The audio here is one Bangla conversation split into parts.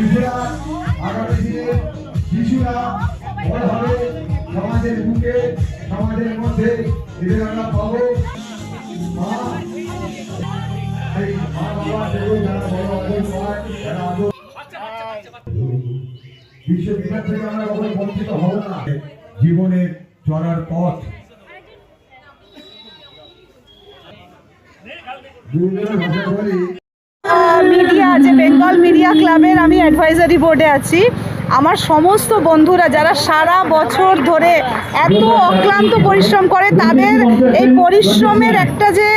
규세야, 아가씨, 기슈야, 월하루, 강화제 무게, 강화제 원세, 이래가 바보, 아, বিশ্ববিদ্যালয় থেকে আমরা কখনো বঞ্চিত হব না জীবনের চলার পথ মিডিয়া যে বেঙ্গল মিডিয়া ক্লাবের আমি অ্যাডভাইজারি বোর্ডে আছি। আমার সমস্ত বন্ধুরা যারা সারা বছর ধরে এত অক্লান্ত পরিশ্রম করে তাদের এই পরিশ্রমের একটা যে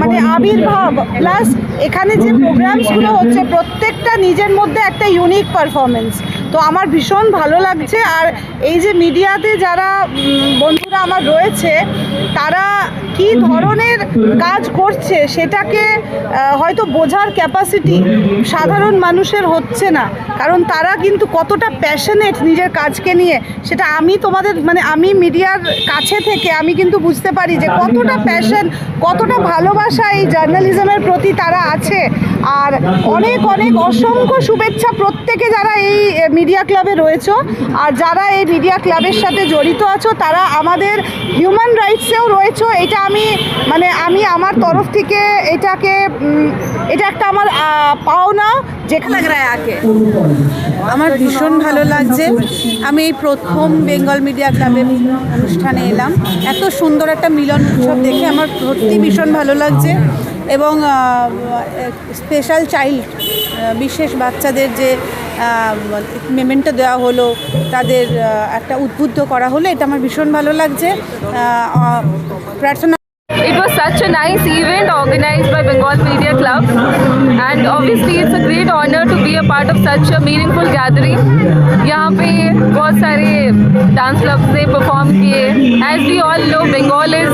মানে আবির্ভাব প্লাস এখানে যে প্রোগ্রামসগুলো হচ্ছে প্রত্যেকটা নিজের মধ্যে একটা ইউনিক পারফরমেন্স তো আমার ভীষণ ভালো লাগছে আর এই যে মিডিয়াতে যারা উম, বন্ধুরা আমার রয়েছে তারা কি ধরনের কাজ করছে সেটাকে হয়তো বোঝার ক্যাপাসিটি সাধারণ মানুষের হচ্ছে না। কারণ তারা কিন্তু কতটা প্যাশনেট নিজের কাজকে নিয়ে সেটা আমি তোমাদের মানে আমি মিডিয়ার কাছে থেকে আমি কিন্তু বুঝতে পারি যে কতটা প্যাশন কতটা ভালোবাসা এই জার্নালিজমের প্রতি তারা আছে। আর অনেক অনেক অসংখ্য শুভেচ্ছা প্রত্যেকে যারা এই মিডিয়া ক্লাবে রয়েছে। আর যারা এই মিডিয়া ক্লাবের সাথে জড়িত আছো তারা আমাদের হিউম্যান রাইটসেও রয়েছে, এটা আমি মানে আমি আমার তরফ থেকে এটাকে এটা একটা আমার পাওনা যেখানে আমার ভীষণ ভালো লাগছে। আমি এই প্রথম বেঙ্গল মিডিয়া ক্লাবের অনুষ্ঠানে এলাম। এত সুন্দর একটা মিলন উৎসব দেখে আমার সত্যি ভীষণ ভালো লাগছে। এবং স্পেশাল চাইল্ড বিশেষ বাচ্চাদের যে মেমেন্টটা দেওয়া হলো, তাদের একটা উদ্বুদ্ধ করা হলো, এটা আমার ভীষণ ভালো লাগছে। প্রার্থনা It was such a nice event organized by Bengal Media Club. and obviously it's a great honor to be a part of such a meaningful gathering. यहाँ पे बहुत सारे डांस क्लब्स ने परफॉर्म किए as we all know Bengal is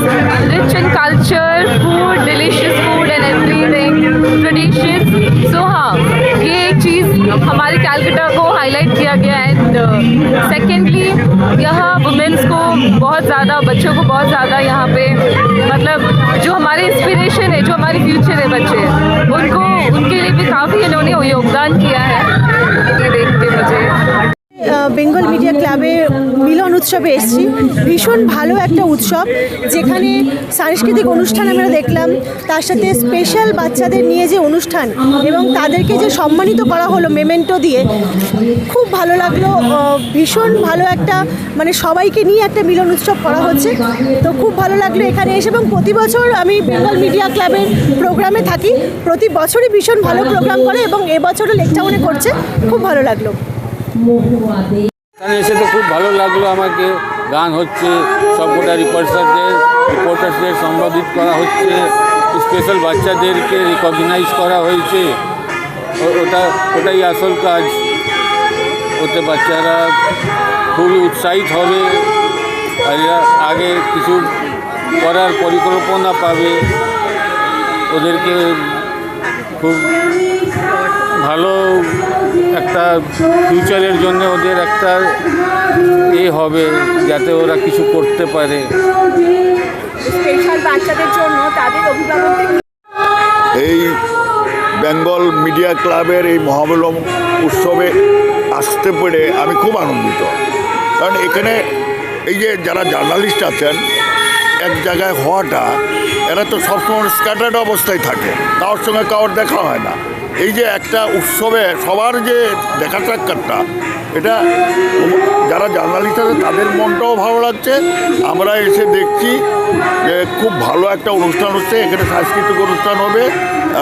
rich in culture food delicious food and everything tradition so हाँ ये एक चीज़ हमारे कैलकटा को हाईलाइट किया गया है सेकेंडली यह वुमेंस को बहुत ज़्यादा, बच्चों को बहुत ज़्यादा यहाँ पे मतलब जो हमारे इंस्पिरेशन है, जो हमारे फ्यूचर है बच्चे उनको বেঙ্গল মিডিয়া ক্লাবে মিলন উৎসবে এসেছি। ভীষণ ভালো একটা উৎসব। যেখানে সাংস্কৃতিক অনুষ্ঠান আমরা দেখলাম। তার সাথে স্পেশাল বাচ্চাদের নিয়ে যে অনুষ্ঠান এবং তাদেরকে যে সম্মানিত করা হলো মেমেন্টো দিয়ে, খুব ভালো লাগল। ভীষণ ভালো একটা মানে সবাইকে নিয়ে একটা মিলন উৎসব করা হচ্ছে। তো খুব ভালো লাগল এখানে এসে এবং প্রতি বছর আমি বেঙ্গল মিডিয়া ক্লাবের প্রোগ্রামে থাকি। প্রতি বছরই ভীষণ ভালো প্রোগ্রাম করে এবং এবছরও লেক টাউনে করছে। খুব ভালো লাগল। এসে তো খুব ভালো লাগল আমাকে। গান হচ্ছে, সবকটা রিপোর্টারদের রিপোর্টারদের সম্বোধিত করা হচ্ছে। স্পেশাল বাচ্চাদেরকে রিকগনাইজ করা হয়েছে। ওটা, ওটাই আসল কাজ। ওতে বাচ্চারা খুবই উৎসাহিত হবে। আর আগে কিছু করার পরিকল্পনা পাবে। ওদেরকে খুব ভালো ফিউচারের জন্য ওদের একটা এ হবে যাতে ওরা কিছু করতে পারে। স্পেশাল বাচ্চাদের জন্য তাদের অভিভাবকদের এই বেঙ্গল মিডিয়া ক্লাবের এই মহাবলম উৎসবে আসতে পেরে আমি খুব আনন্দিত। কারণ এখানে এই যে যারা জার্নালিস্ট আছেন এক জায়গায় হওয়াটা এরা তো সবসময় স্ক্যাটার্ড অবস্থায় থাকে। কারোর সঙ্গে কারোর দেখা হয় না। এই যে একটা উৎসবে সবার যে দেখা সাক্ষাৎটা, এটা যারা জার্নালিস্ট আছে, তাদের মনটাও ভালো লাগছে। আমরা এসে দেখছি যে খুব ভালো একটা অনুষ্ঠান হচ্ছে। এখানে সাংস্কৃতিক অনুষ্ঠান হবে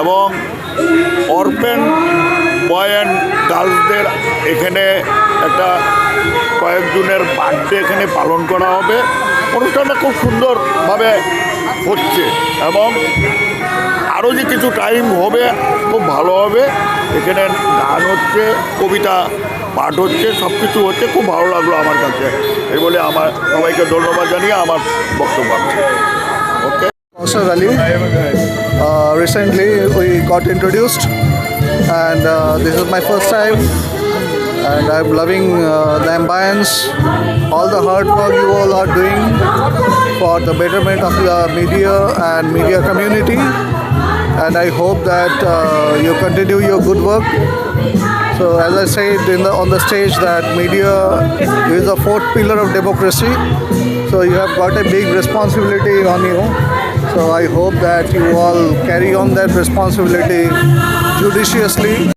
এবং অরপেন বয় অ্যান্ড গার্লসদের এখানে একটা কয়েকজনের বার্থডে এখানে পালন করা হবে। অনুষ্ঠানটা খুব সুন্দরভাবে হচ্ছে এবং আরও যে কিছু টাইম হবে খুব ভালো হবে এখানে গান হচ্ছে কবিতা পাঠ হচ্ছে সব কিছু হচ্ছে খুব ভালো লাগল আমার কাছে এই বলে আমার সবাইকে ধন্যবাদ জানিয়ে আমার বক্তব্য ওকে Sir Ali. We got introduced, and uh, this is my first time. And I'm loving uh, the ambience, all the hard work you all are doing for the betterment of the media and media community. And I hope that uh, you continue your good work. So, as I said in the, on the stage, that media is the fourth pillar of democracy. So, you have got a big responsibility on you. So, I hope that you all carry on that responsibility judiciously.